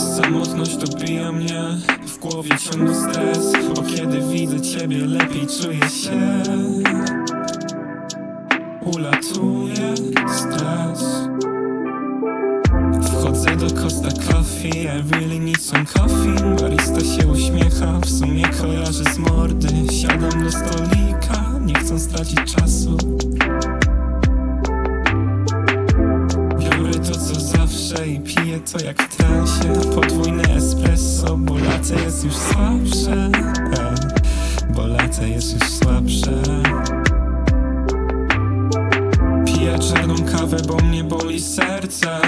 Zabija mnie w głowie ciągle stres Bo kiedy widzę ciebie lepiej czuję się. Ulatuje stres. Wchodzę do Costa Coffee I really need some coffee. Barista się uśmiecha W sumie kojarzy z mordy. Siadam do stolika To jak w transie Podwójne espresso Bo latte jest już słabsze. E, Bo latte jest już słabsze. Piję czarną kawę, bo mnie boli serce.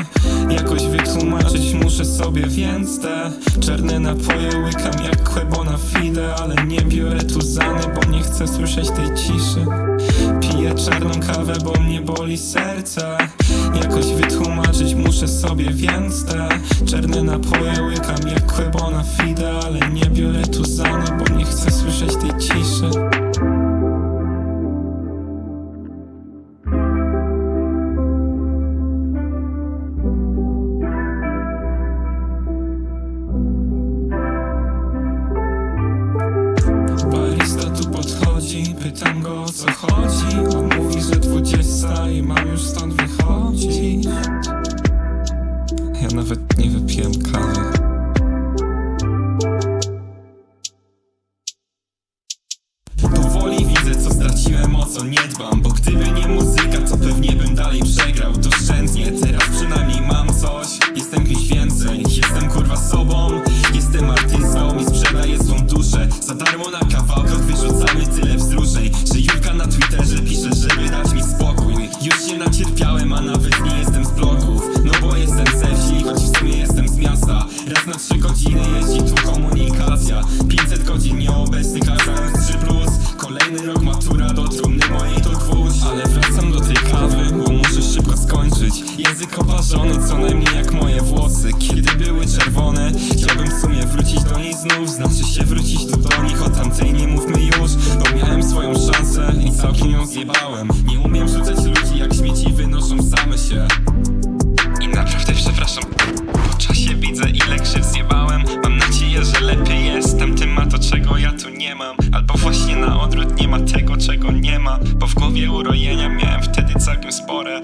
Jakoś wytłumaczyć muszę sobie więc te Czarne napoje. Łykam jak kłebona fide Ale nie biorę tu zany, bo nie chcę słyszeć tej ciszy. Piję czarną kawę, bo mnie boli serce. Jakoś muszę sobie więc te Czarne napoje łykam jak kłebona fide Ale nie biorę tu zany, bo nie chcę słyszeć tej ciszy. Barista tu podchodzi, pytam go o co chodzi. On mówi, że dwudziesta i mam już stąd wychodzić Ja nawet nie wypiłem kawy. Powoli widzę co straciłem, o co nie dbam Bo gdyby nie muzyka, to pewnie bym dalej przegrał To godziny jeździ tu komunikacja. 500 godzin nieobecny, każdy 3 plus. Kolejny rok matura do trumny mojej to gwóźdź. Ale wracam do tej kawy, bo muszę szybko skończyć. Język oparzony co najmniej jak moje nie ma tego czego nie ma Bo w głowie urojenia miałem wtedy całkiem spore